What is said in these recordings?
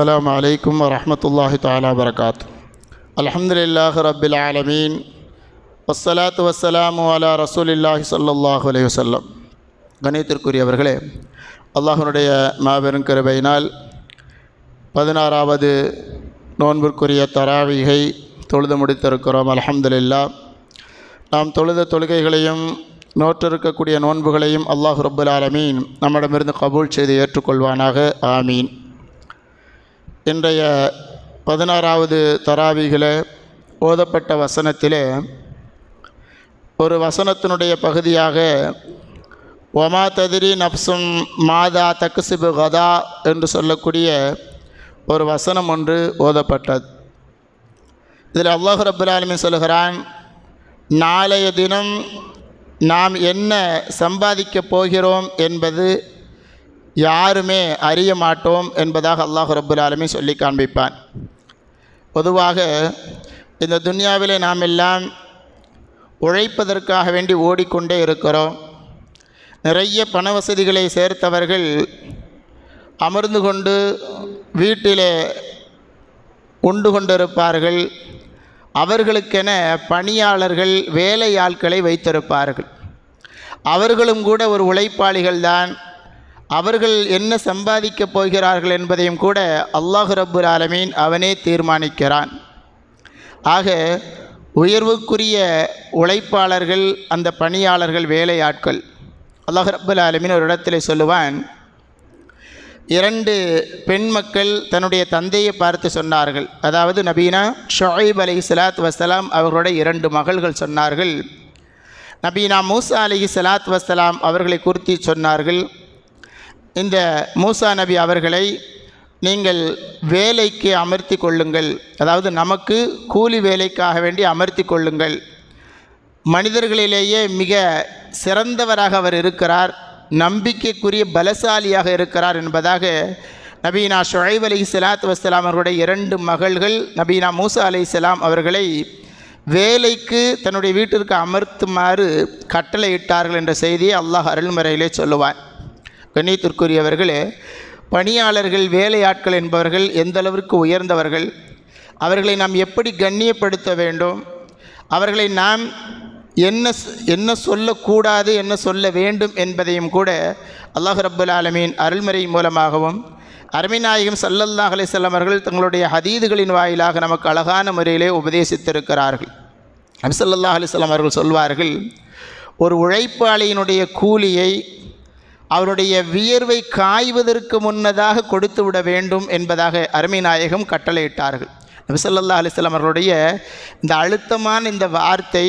السلام عليكم ورحمة الله تعالى وبركاته الحمد لله رب العالمين والصلاة والسلام على رسول الله صلى الله عليه وسلم கணியத்திற்குரியவர்களே அல்லாஹனுடைய மாபெரும் கிருபையினால் பதினாறாவது நோன்பிற்குரிய தராவிகை தொழுது முடித்திருக்கிறோம் அல்ஹம்துலில்லா நாம் தொழுத தொழுகைகளையும் நோற்றிருக்கக்கூடிய நோன்புகளையும் அல்லாஹ் ரப்புல் ஆலமீன் நம்மிடமிருந்து கபூல் செய்து ஏற்றுக்கொள்வானாக ஆமீன் இன்றைய பதினாறாவது தராவிகளை ஓதப்பட்ட வசனத்திலே ஒரு வசனத்தினுடைய பகுதியாக ஒமா ததிரி நப்சும் மாதா தக்குசிபு கதா என்று சொல்லக்கூடிய ஒரு வசனம் ஒன்று ஓதப்பட்டது. இதில் அல்லாஹு ரபுல்லாலுமே சொல்கிறான் சொல்லுகிறான் நாளைய தினம் நாம் என்ன சம்பாதிக்கப் போகிறோம் என்பது யாருமே அறிய மாட்டோம் என்பதாக அல்லாஹ் ரப்புல் சொல்லி காண்பிப்பான். பொதுவாக இந்த துன்யாவிலே நாம் எல்லாம் உழைப்பதற்காக வேண்டி ஓடிக்கொண்டே இருக்கிறோம். நிறைய பண வசதிகளை சேர்த்தவர்கள் அமர்ந்து கொண்டு வீட்டிலே உண்டு கொண்டிருப்பார்கள். அவர்களுக்கென பணியாளர்கள் வேலையாட்களை வைத்திருப்பார்கள். அவர்களும் கூட ஒரு உழைப்பாளிகள்தான். அவர்கள் என்ன சம்பாதிக்கப் போகிறார்கள் என்பதையும் கூட அல்லாஹு ரப்புல் ஆலமீன் அவனே தீர்மானிக்கிறான். ஆக உயர்வுக்குரிய உழைப்பாளர்கள் அந்த பணியாளர்கள் வேலையாட்கள் அல்லாஹ் ரப்புல் ஆலமீன் ஒரு இடத்துல சொல்லுவான் இரண்டு பெண் மக்கள் தன்னுடைய தந்தையை பார்த்து சொன்னார்கள். அதாவது நபீனா ஷொஹைப் அலி சலாத் வசலாம் அவர்களுடைய இரண்டு மகள்கள் சொன்னார்கள். நபீனா மூசா அலி சலாத் வசலாம் அவர்களை குறித்து சொன்னார்கள். இந்த மூசா நபி அவர்களை நீங்கள் வேலைக்கு அமர்த்தி கொள்ளுங்கள். அதாவது நமக்கு கூலி வேலைக்காக வேண்டி அமர்த்தி கொள்ளுங்கள். மனிதர்களிலேயே மிக சிறந்தவராக அவர் இருக்கிறார். நம்பிக்கைக்குரிய பலசாலியாக இருக்கிறார் என்பதாக நபீனா ஷொஹைப் அலி சலாத் வசலாம் அவர்களுடைய இரண்டு மகள்கள் நபீனா மூசா அலி சலாம் அவர்களை வேலைக்கு தன்னுடைய வீட்டிற்கு அமர்த்துமாறு கட்டளையிட்டார்கள் என்ற செய்தியை அல்லாஹ் அருள்முறையிலே சொல்லுவான். கண்ணியத்திற்குரியவர்களே பணியாளர்கள் வேலையாட்கள் என்பவர்கள் எந்த அளவிற்கு உயர்ந்தவர்கள் அவர்களை நாம் எப்படி கண்ணியப்படுத்த வேண்டும் அவர்களை நாம் என்ன என்ன சொல்லக்கூடாது என்ன சொல்ல வேண்டும் என்பதையும் கூட அல்லாஹ் ரப்புல் ஆலமீன் அருள்முறை மூலமாகவும் அருமைநாயகம் சல்லல்லாஹ் அலிசல்லாம் அவர்கள் தங்களுடைய ஹதீதுகளின் வாயிலாக நமக்கு அழகான முறையிலே உபதேசித்திருக்கிறார்கள். அபிசல்லாஹ் அலிஸ்லாம் அவர்கள் சொல்வார்கள் ஒரு உழைப்பாளியினுடைய கூலியை அவருடைய வியர்வை காய்வதற்கு முன்னதாக கொடுத்து விட வேண்டும் என்பதாக அருமைநாயகம் கட்டளையிட்டார்கள். நபிசல்லா அலிஸ்லாம் அவர்களுடைய இந்த அழுத்தமான இந்த வார்த்தை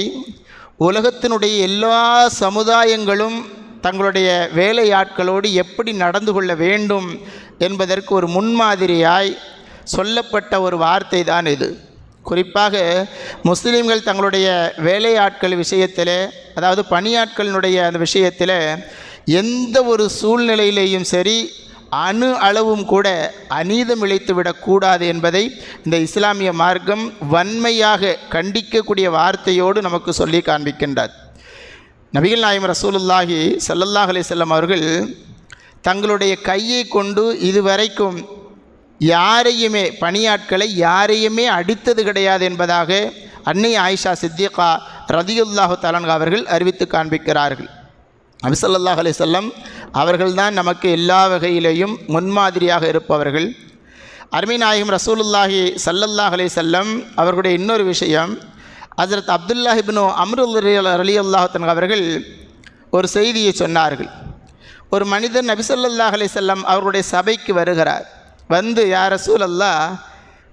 உலகத்தினுடைய எல்லா சமுதாயங்களும் தங்களுடைய வேலையாட்களோடு எப்படி நடந்து கொள்ள வேண்டும் என்பதற்கு ஒரு முன்மாதிரியாய் சொல்லப்பட்ட ஒரு வார்த்தை தான் இது. குறிப்பாக முஸ்லீம்கள் தங்களுடைய வேலையாட்கள் விஷயத்தில் அதாவது பணியாட்களினுடைய அந்த விஷயத்தில் எந்த ஒரு சூழ்நிலையிலேயும் சரி அணு அளவும் கூட அநீதம் இழைத்துவிடக்கூடாது என்பதை இந்த இஸ்லாமிய மார்க்கம் வன்மையாக கண்டிக்கக்கூடிய வார்த்தையோடு நமக்கு சொல்லி காண்பிக்கின்றார். நபிகள் நாயம் ரசூலுல்லாஹி சல்லல்லாஹ் அலிசல்லம் அவர்கள் தங்களுடைய கையை கொண்டு இதுவரைக்கும் யாரையுமே பணியாட்களை யாரையுமே அடித்தது கிடையாது என்பதாக அன்னை ஆயிஷா சித்திகா ரதியுல்லாஹு தலன்கா அவர்கள் அறிவித்து காண்பிக்கிறார்கள். நபிசல்லாஹ் அலி செல்லம் அவர்கள்தான் நமக்கு எல்லா வகையிலேயும் முன்மாதிரியாக இருப்பவர்கள். அருமைநாயகம் ரசூலுல்லாஹி சல்லல்லாஹ் அலி செல்லம் அவர்களுடைய இன்னொரு விஷயம் ஹசரத் அப்துல்லாஹிபினோ அம்ருல் அலி அல்லாஹன் அவர்கள் ஒரு செய்தியை சொன்னார்கள். ஒரு மனிதன் நபிசல்லாஹ் அலி செல்லம் அவருடைய சபைக்கு வருகிறார். வந்து யார் ரசூல் அல்லா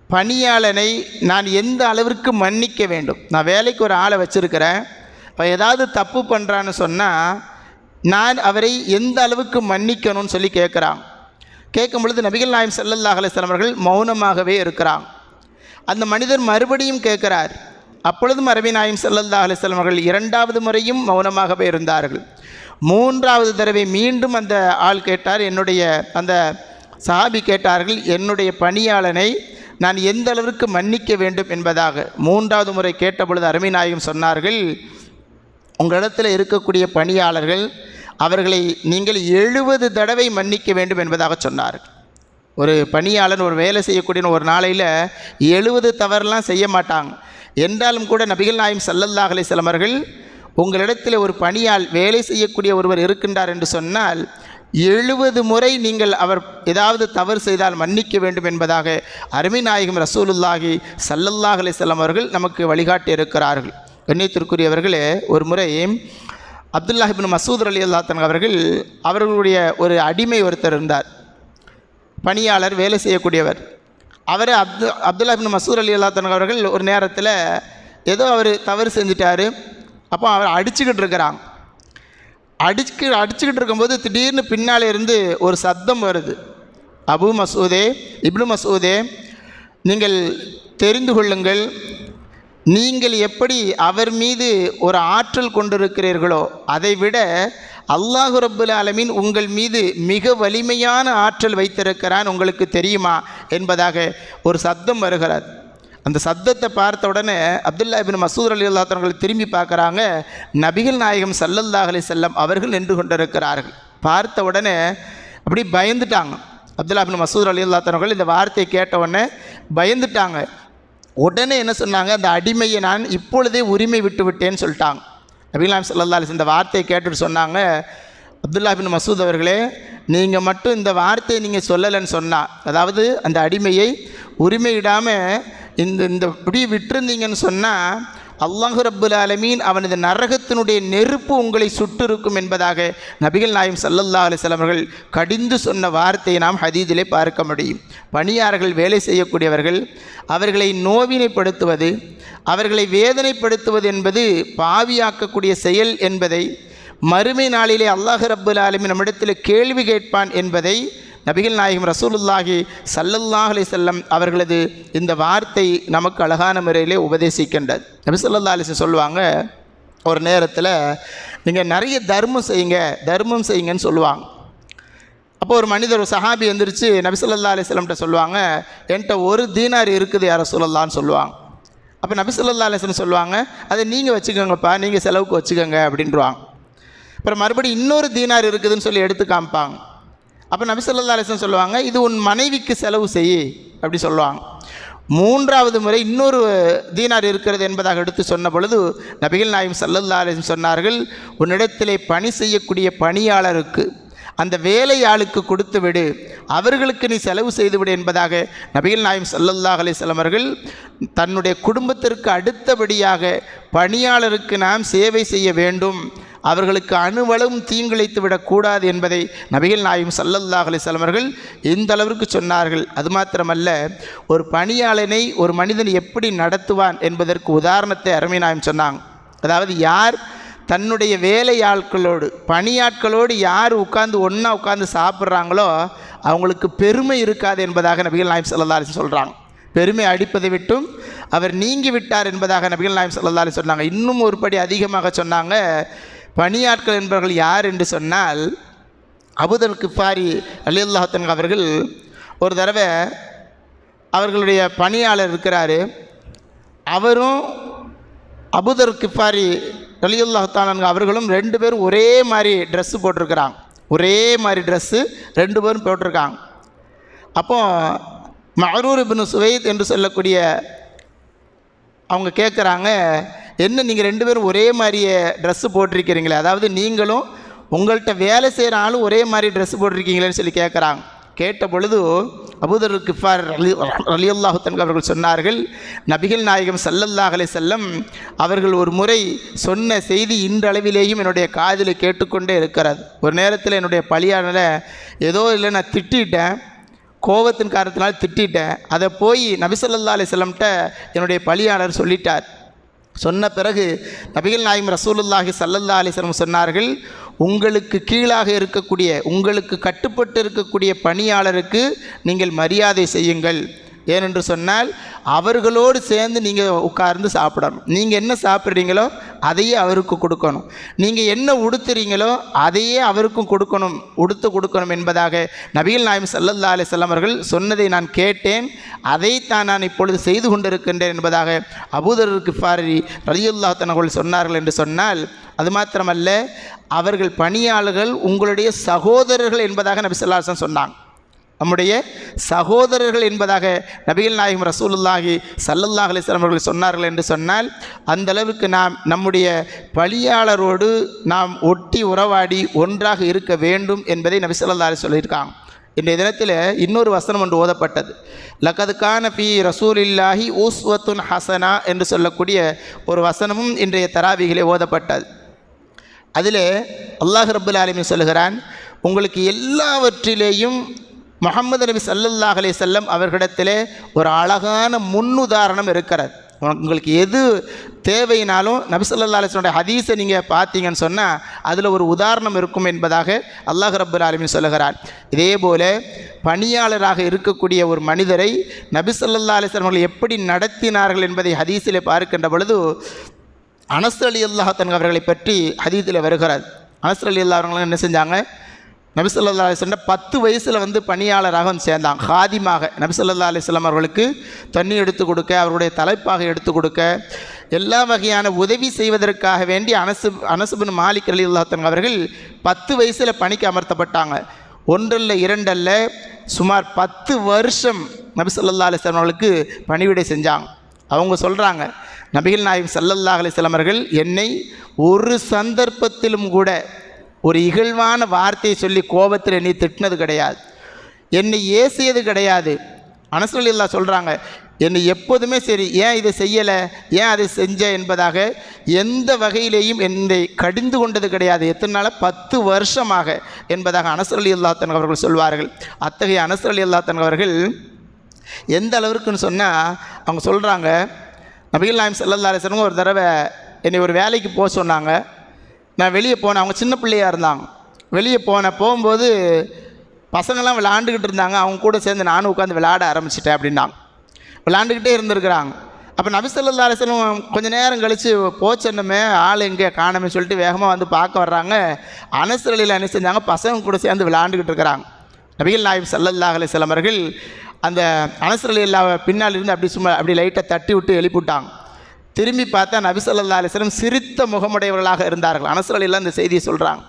பணியாளனை நான் எந்த அளவிற்கு மன்னிக்க வேண்டும்? நான் வேலைக்கு ஒரு ஆளை வச்சுருக்கிறேன். அவன் ஏதாவது தப்பு பண்ணுறான்னு சொன்னால் நான் அவரை எந்த அளவுக்கு மன்னிக்கணும்னு சொல்லி கேட்குறான். கேட்கும் பொழுது நபிகள் நாயம் சல்லல்லாஹ் அலிஸ்லாம் அவர்கள் மௌனமாகவே இருக்கிறான். அந்த மனிதர் மறுபடியும் கேட்குறார். அப்பொழுதும் அரபி நாயம் சல்லல்லா அலிஸ்லாம் அவர்கள் இரண்டாவது முறையும் மௌனமாகவே இருந்தார்கள். மூன்றாவது தடவை மீண்டும் அந்த ஆள் கேட்டார் என்னுடைய அந்த சஹாபி கேட்டார்கள் என்னுடைய பணியாளனை நான் எந்த அளவிற்கு மன்னிக்க வேண்டும் என்பதாக. மூன்றாவது முறை கேட்டபொழுது அருமை நாயகம் சொன்னார்கள் உங்களிடத்தில் இருக்கக்கூடிய பணியாளர்கள் அவர்களை நீங்கள் எழுபது தடவை மன்னிக்க வேண்டும் என்பதாக சொன்னார்கள் ஒரு பணியாளன் ஒரு வேலை செய்யக்கூடிய ஒரு நாளையில் எழுபது தவறுலாம் செய்ய மாட்டாங்க. என்றாலும் கூட நபிகள் நாயம் சல்லல்லாஹ் அலைஹிஸ்ஸலாம் அவர்கள் உங்களிடத்தில் ஒரு பணியால் வேலை செய்யக்கூடிய ஒருவர் இருக்கின்றார் என்று சொன்னால் எழுபது முறை நீங்கள் அவர் ஏதாவது தவறு செய்தால் மன்னிக்க வேண்டும் என்பதாக அருமை நாயகம் ரசூலுல்லாஹி சல்லல்லாஹ் அலைஹிஸ்ஸலாம் அவர்கள் நமக்கு வழிகாட்டி இருக்கிறார்கள் கண்ணியத்திற்குரியவர்களே ஒரு முறை அப்துல்லாஹிபின் மசூத் அலி அல்லாத்தன் அவர்கள் அவர்களுடைய ஒரு அடிமை ஒருத்தர் இருந்தார். பணியாளர் வேலை செய்யக்கூடியவர். அவர் அப்து அப்துல்லாஹிபின் மசூத் மசூர் அலி அல்லாத்தன் அவர்கள் ஒரு நேரத்தில் ஏதோ அவர் தவறு செஞ்சிட்டாரு. அப்போ அவர் அடிச்சுக்கிட்டு இருக்கிறாங்க. அடிச்சு அடிச்சுக்கிட்டு இருக்கும்போது திடீர்னு பின்னாலே இருந்து ஒரு சத்தம் வருது. அபு மசூதே இப்னு மசூதே நீங்கள் தெரிந்து கொள்ளுங்கள். நீங்கள் எப்படி அவர் மீது ஒரு ஆற்றல் கொண்டிருக்கிறீர்களோ அதை விட அல்லாஹு ரப்புல் ஆலமீன் உங்கள் மீது மிக வலிமையான ஆற்றல் வைத்திருக்கிறான் உங்களுக்கு தெரியுமா என்பதாக ஒரு சத்தம் வருகிறது. அந்த சத்தத்தை பார்த்த உடனே அப்துல்லா இபின் மசூத் அலி அல்லாத்தவர்கள் திரும்பி பார்க்குறாங்க நபிகள் நாயகம் சல்லல்லாஹ் அலி செல்லம் அவர்கள் நின்று கொண்டிருக்கிறார்கள். பார்த்த உடனே அப்படி பயந்துட்டாங்க. அப்துல்லா பின் மசூத் அலி அல்லாத்தவர்கள் இந்த வார்த்தையை கேட்ட உடனே பயந்துட்டாங்க. உடனே என்ன சொன்னாங்க? அந்த அடிமையை நான் இப்பொழுதே உரிமை விட்டு விட்டேன்னு சொல்லிட்டாங்க. நபிலாம் சல்லா அலிஸ் இந்த வார்த்தையை கேட்டுட்டு சொன்னாங்க. அப்துல்லா பின் மசூத் அவர்களே நீங்கள் மட்டும் இந்த வார்த்தையை நீங்கள் சொல்லலைன்னு சொன்னால் அதாவது அந்த அடிமையை உரிமையிடாமல் இந்த இந்த இப்படி விட்டுருந்தீங்கன்னு சொன்னால் அல்லாஹு ரப்புல் ஆலமீன் அவனது நரகத்தினுடைய நெருப்பு உங்களை சுட்டிருக்கும் என்பதாக நபிகள் நாயம் சல்லல்லா அலிஸ்லாம் கடிந்து சொன்ன வார்த்தையை நாம் ஹதீதிலே பார்க்க முடியும். பணியாளர்கள் வேலை செய்யக்கூடியவர்கள் அவர்களை நோவினைப்படுத்துவது அவர்களை வேதனைப்படுத்துவது என்பது பாவியாக்கக்கூடிய செயல் என்பதை மறுமை நாளிலே அல்லாஹு ரப்புல் ஆலமின் நம்மிடத்தில் கேள்வி கேட்பான் என்பதை நபிகள் நாயகம் ரசூலுல்லாஹி சல்லல்லாஹ் அலி செல்லம் அவர்களது இந்த வார்த்தை நமக்கு அழகான முறையிலே உபதேசிக்கின்றது. நபி சொல்லல்லா அலிசன் சொல்லுவாங்க ஒரு நேரத்தில் நீங்கள் நிறைய தர்மம் செய்யுங்க தர்மம் செய்யுங்கன்னு சொல்லுவாங்க. அப்போ ஒரு மனிதர் ஒரு சஹாபி எந்திரிச்சு நபிசல்லா அலிஸ்லம்கிட்ட சொல்லுவாங்க என்கிட்ட ஒரு தீனார் இருக்குது யார சொல்லலான்னு சொல்லுவாங்க. அப்போ நபிசல்லா அலிஸ்லம் சொல்லுவாங்க அதை நீங்கள் வச்சுக்கோங்கப்பா நீங்கள் செலவுக்கு வச்சுக்கோங்க அப்படின்றாங்க அப்புறம் மறுபடியும் இன்னொரு தீனார் இருக்குதுன்னு சொல்லி எடுத்து காமிப்பாங்க. அப்போ நபிசல்லா அலிஸ்லம் சொல்லுவாங்க இது உன் மனைவிக்கு செலவு செய் அப்படி சொல்லுவாங்க. மூன்றாவது முறை இன்னொரு தீனார் இருக்கிறது என்பதாக எடுத்து சொன்ன பொழுது நபிகள் நாயும் சல்லல்லா அலிஸ்லம் சொன்னார்கள் உன்னிடத்திலே பணி செய்யக்கூடிய பணியாளருக்கு அந்த வேலையாளுக்கு கொடுத்து விடு அவர்களுக்கு நீ செலவு செய்துவிடு என்பதாக நபிகள் நாயம் சல்லல்லாஹ் அலிஸ்லாம் அவர்கள் தன்னுடைய குடும்பத்திற்கு அடுத்தபடியாக பணியாளருக்கு நாம் சேவை செய்ய வேண்டும் அவர்களுக்கு அணுவளவும் தீங்கிழைத்து விடக்கூடாது என்பதை நபிகள் நாயும் சல்லல்லாஹ் அலிஸ்லாம் அவர்கள் எந்த அளவிற்கு சொன்னார்கள். அது மாத்திரமல்ல ஒரு பணியாளனை ஒரு மனிதன் எப்படி நடத்துவான் என்பதற்கு உதாரணத்தை அருமை நாயம் சொன்னாங்க. அதாவது யார் தன்னுடைய வேலையாட்களோடு பணியாட்களோடு யார் உட்கார்ந்து ஒன்றா உட்கார்ந்து சாப்பிட்றாங்களோ அவங்களுக்கு பெருமை இருக்காது என்பதாக நபிகள் நாயம் சல்லா அலிஸ் சொல்கிறாங்க பெருமை அடிப்பதை விட்டும் அவர் நீங்கி விட்டார் என்பதாக நபிகள் நாயம் சல்லா அலி சொன்னாங்க. இன்னும் ஒரு படி அதிகமாக சொன்னாங்க பணியாட்கள் என்பவர்கள் யார் என்று சொன்னால் அபுதல் கிஃபாரி அலி அல்லாஹன் அவர்கள் ஒரு தடவை அவர்களுடைய பணியாளர் இருக்கிறாரு. அவரும் அபுதர் கிஃபாரி ரலியுல்லாஹான் அவர்களும் ரெண்டு பேரும் ஒரே மாதிரி ட்ரெஸ்ஸு போட்டிருக்கிறாங்க. ஒரே மாதிரி ட்ரெஸ்ஸு ரெண்டு பேரும் போட்டிருக்காங்க. அப்போ மஹரூர் இபின் சுவைத் என்று சொல்லக்கூடிய அவங்க கேட்குறாங்க என்ன நீங்கள் ரெண்டு பேரும் ஒரே மாதிரியே ட்ரெஸ்ஸு போட்டிருக்கிறீங்களே? அதாவது நீங்களும் உங்கள்கிட்ட வேலை செய்கிற ஆளும் ஒரே மாதிரி ட்ரெஸ்ஸு போட்டிருக்கீங்களேன்னு சொல்லி கேட்குறாங்க கேட்ட பொழுது அபுதர் கிஃபார் அலி அலி அல்லாஹுத்தன் அவர்கள் சொன்னார்கள் நபிகள் நாயகம் சல்லல்லாஹ் அலை செல்லம் அவர்கள் ஒரு முறை சொன்ன செய்தி இன்றளவிலேயும் என்னுடைய காதில் கேட்டுக்கொண்டே இருக்கிறது ஒரு நேரத்தில் என்னுடைய பழியாளரை ஏதோ இல்லை நான் திட்டிட்டேன். கோபத்தின் காரணத்தினால் திட்டிட்டேன். அதை போய் நபிசல்லா அலி செல்லம்கிட்ட என்னுடைய பழியாளர் சொல்லிட்டார். சொன்ன பிறகு நபிகள் நாயம் ரசூலுல்லாஹி சல்லல்லா அலிஸ்லம் சொன்னார்கள் உங்களுக்கு கீழாக இருக்கக்கூடிய உங்களுக்கு கட்டுப்பட்டு இருக்கக்கூடிய பணியாளருக்கு நீங்கள் மரியாதை செய்யுங்கள். ஏனென்று சொன்னால் அவர்களோடு சேர்ந்து நீங்கள் உட்கார்ந்து சாப்பிடணும். நீங்கள் என்ன சாப்பிட்றீங்களோ அதையே அவருக்கு கொடுக்கணும். நீங்கள் என்ன உடுத்துறீங்களோ அதையே அவருக்கும் கொடுக்கணும் உடுத்து கொடுக்கணும் என்பதாக நபிகள் நாயம் சல்லல்லா அலிசல்லாம் அவர்கள் சொன்னதை நான் கேட்டேன். அதைத்தான் நான் இப்பொழுது செய்து கொண்டிருக்கின்றேன் என்பதாக அபூதருக்கு ஃபாரி ரலியுல்லா தனர்கள் சொன்னார்கள் என்று சொன்னால் அது மாத்திரமல்ல அவர்கள் பணியாளர்கள் உங்களுடைய சகோதரர்கள் என்பதாக நபி சொல்லாசன் சொன்னாங்க. நம்முடைய சகோதரர்கள் என்பதாக நபிகள் நாயகம் ரசூலுல்லாஹி சல்லல்லாஹ் அலிஸ்லாம் அவர்கள் சொன்னார்கள் என்று சொன்னால் அந்த அளவுக்கு நாம் நம்முடைய பழியாளரோடு நாம் ஒட்டி உறவாடி ஒன்றாக இருக்க வேண்டும் என்பதை நபி ஸல்லல்லாஹு அலைஹி சொல்லியிருக்காங்க. இன்றைய தினத்தில் இன்னொரு வசனம் ஒன்று ஓதப்பட்டது. லக்கதுக்கான பி ரசூல் இல்லாஹி ஊஸ்வத்துன் ஹசனா என்று சொல்லக்கூடிய ஒரு வசனமும் இன்றைய தராவிகளே ஓதப்பட்டது. அதில் அல்லாஹ் ரபுல் ஆலமி சொல்லுகிறான் உங்களுக்கு எல்லாவற்றிலேயும் முகமது நபி சல்லல்லாஹ் அலைஹி செல்லம் அவர்களிடத்திலே ஒரு அழகான முன்னுதாரணம் இருக்கிறது. உங்களுக்கு எது தேவையினாலும் நபிசல்லா அலிஸ்வனுடைய ஹதீஸை நீங்கள் பார்த்தீங்கன்னு சொன்னால் அதில் ஒரு உதாரணம் இருக்கும் என்பதாக அல்லாஹ் ரபுல் ஆலமின் சொல்லுகிறார். இதே போல் பணியாளராக இருக்கக்கூடிய ஒரு மனிதரை நபிசல்லா அலிஸ்வர்கள் எப்படி நடத்தினார்கள் என்பதை ஹதீஸில் பார்க்கின்ற பொழுது அனஸ் அலி அல்லாஹன் அவர்களை பற்றி ஹதீஸில் வருகிறார். அனஸ் அலி அல்லா அவர்களும் என்ன செஞ்சாங்க? நபிசல்லா அலிஸ்லம் பத்து வயசில் வந்து பணியாளராக வந்து சேர்ந்தான். ஹாதிமாக. நபிசல்லா அலிஸ்லாம் அவர்களுக்கு தண்ணி எடுத்து கொடுக்க அவருடைய தலைப்பாக எடுத்து கொடுக்க எல்லா வகையான உதவி செய்வதற்காக வேண்டி அனசு அனசுபின் மாலிக் அலி அல்லாஹன் அவர்கள் பத்து வயசில் பணிக்கு அமர்த்தப்பட்டாங்க. ஒன்றல்ல இரண்டல்ல சுமார் பத்து வருஷம் நபிசல்லா அலிஸ்லாம் அவர்களுக்கு பணிவிடை செஞ்சாங்க. அவங்க சொல்கிறாங்க நபிகள் நாயகம் சல்லல்லா அலிஸ்லாமர்கள் என்னை ஒரு சந்தர்ப்பத்திலும் கூட ஒரு இகழ்வான வார்த்தையை சொல்லி கோபத்தில் என்னை திட்டினது கிடையாது. என்னை ஏசியது கிடையாது. அனசலில்லா சொல்கிறாங்க என்னை எப்போதுமே சரி ஏன் இதை செய்யலை? ஏன் அதை செஞ்ச? என்பதாக எந்த வகையிலேயும் என்னை கடிந்து கொண்டது கிடையாது. எத்தனை நாள்? பத்து வருஷமாக என்பதாக அனசர் அலி அல்லாத்தன் அவர்கள் சொல்வார்கள். அத்தகைய அனசர் அலி அல்லாத்தன் அவர்கள் எந்த அளவிற்குன்னு சொன்னால் அவங்க சொல்கிறாங்க நபிகள் நாயம் செல்லல்லாரசனும் ஒரு தடவை என்னை ஒரு வேலைக்கு போக சொன்னாங்க. நான் வெளியே போனேன். அவங்க சின்ன பிள்ளையாக இருந்தாங்க. வெளியே போனேன். போகும்போது பசங்கள்லாம் விளாண்டுக்கிட்டு இருந்தாங்க. அவங்க கூட சேர்ந்து நானும் உட்காந்து விளையாட ஆரம்பிச்சிட்டேன் அப்படின்னாங்க. விளாண்டுக்கிட்டே இருந்திருக்கிறாங்க. அப்போ நபிசல்லா அலிஸ்லம் கொஞ்ச நேரம் கழித்து போச்சென்னமே ஆள் எங்கே காணமே சொல்லிட்டு வேகமாக வந்து பார்க்க வர்றாங்க. அனசரலில் என்ன செஞ்சாங்க? பசங்க கூட சேர்ந்து விளையாண்டுக்கிட்டு இருக்கிறாங்க. நபிகள் நாயிப் சல்லல்லா அலிஸ்லாம் அவர்கள் அந்த அனசரலி பின்னால் இருந்து அப்படி சும்மா அப்படி லைட்டை தட்டி விட்டு எழுப்பிவிட்டாங்க. திரும்பி பார்த்தா நபிசல்லா அலிஸ்லம் சிரித்த முகமுடையவர்களாக இருந்தார்கள். அனசரலில் அந்த செய்தியை சொல்கிறாங்க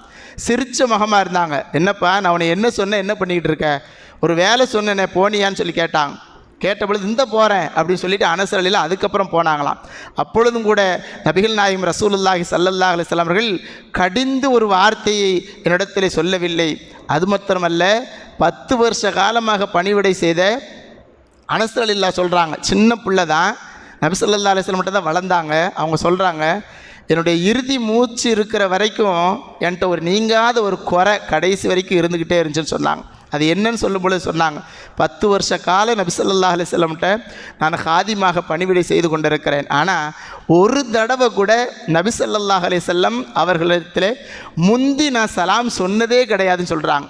சிரித்த முகமாக இருந்தாங்க. என்னப்பா நான் உன்னை என்ன சொன்னேன் என்ன பண்ணிக்கிட்டு இருக்க? ஒரு வேலை சொன்னேனே போனியான்னு சொல்லி கேட்டாங்க. கேட்ட பொழுது இந்த போகிறேன் அப்படின்னு சொல்லிட்டு அனசரலில் அதுக்கப்புறம் போனாங்களாம். அப்பொழுதும் கூட நபிகள் நாயகம் ரசூலுல்லாஹி சல்லல்லாஹ் அலிஸ்லாமர்கள் கடிந்து ஒரு வார்த்தையை என்னிடத்தில் சொல்லவில்லை. அது மாத்திரமல்ல பத்து வருஷ காலமாக பணிவிடை செய்த அனசரலில்லா சொல்கிறாங்க சின்ன பிள்ளை தான் நபிசல்லா அலிஸ்லம் மட்டும் தான் வளர்ந்தாங்க. அவங்க சொல்கிறாங்க என்னுடைய இறுதி மூச்சு இருக்கிற வரைக்கும் என்கிட்ட ஒரு நீங்காத ஒரு குறை கடைசி வரைக்கும் இருந்துக்கிட்டே இருந்துச்சுன்னு சொன்னாங்க. அது என்னன்னு சொல்லும்பொழுது சொன்னாங்க. பத்து வருஷ கால நபிசல்லா ஸல்லல்லாஹு நான் ஹாதிமாக பணிவிடை செய்து கொண்டிருக்கிறேன். ஆனால் ஒரு தடவை கூட நபி அலிசல்லம் அவர்களிடத்தில் முந்தி நான் சலாம் சொன்னதே கிடையாதுன்னு சொல்கிறாங்க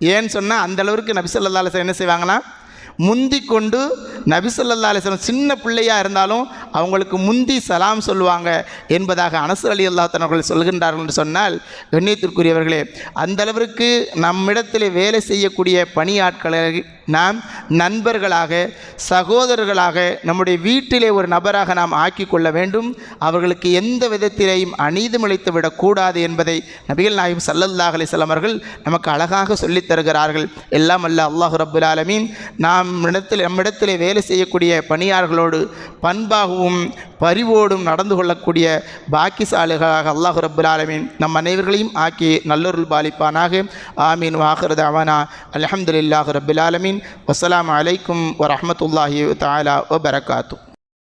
ஏன்னு சொன்னால் அந்த அளவுக்கு நபி என்ன செய்வாங்கன்னா முந்தி கொண்டு நபிசல்லா அலிஸ்லாம் சின்ன பிள்ளையாக இருந்தாலும் அவங்களுக்கு முந்தி சலாம் சொல்லுவாங்க என்பதாக அனசர் அலி அல்லா அவர்கள் சொல்கின்றார்கள் என்று சொன்னால் கண்ணியத்திற்குரியவர்களே அந்த அளவிற்கு நம்மிடத்தில் வேலை செய்யக்கூடிய பணியாட்களை நாம் நண்பர்களாக சகோதரர்களாக நம்முடைய வீட்டிலே ஒரு நபராக நாம் ஆக்கி கொள்ள வேண்டும். அவர்களுக்கு எந்த விதத்திலேயும் அளித்து விடக்கூடாது என்பதை நபிகள் நாயும் சல்லல்லாஹ் அலிஸ்லாம் அவர்கள் நமக்கு அழகாக சொல்லித் தருகிறார்கள். எல்லாம் அல்ல அல்லாஹு ரபுல் ஆலமீன். நாம் இடத்தில் நம்மிடத்தில் வேலை செய்யக்கூடிய பணியாளர்களோடு பண்பாகவும் பரிவோடும் நடந்து கொள்ளக்கூடிய பாக்கிசாலிகளாக அல்லாஹு ரபுல் ஆலமின் நம் அனைவர்களையும் ஆக்கி நல்லொருள் பாலிப்பானாக. ஆமீன் வாஹர் தவானா அலமதுல்லாஹு ரபுல் ஆலமின். வசலாம் அலைக்கும் வரஹ்மத்துல்லாஹி தஆலா வபரகாத்து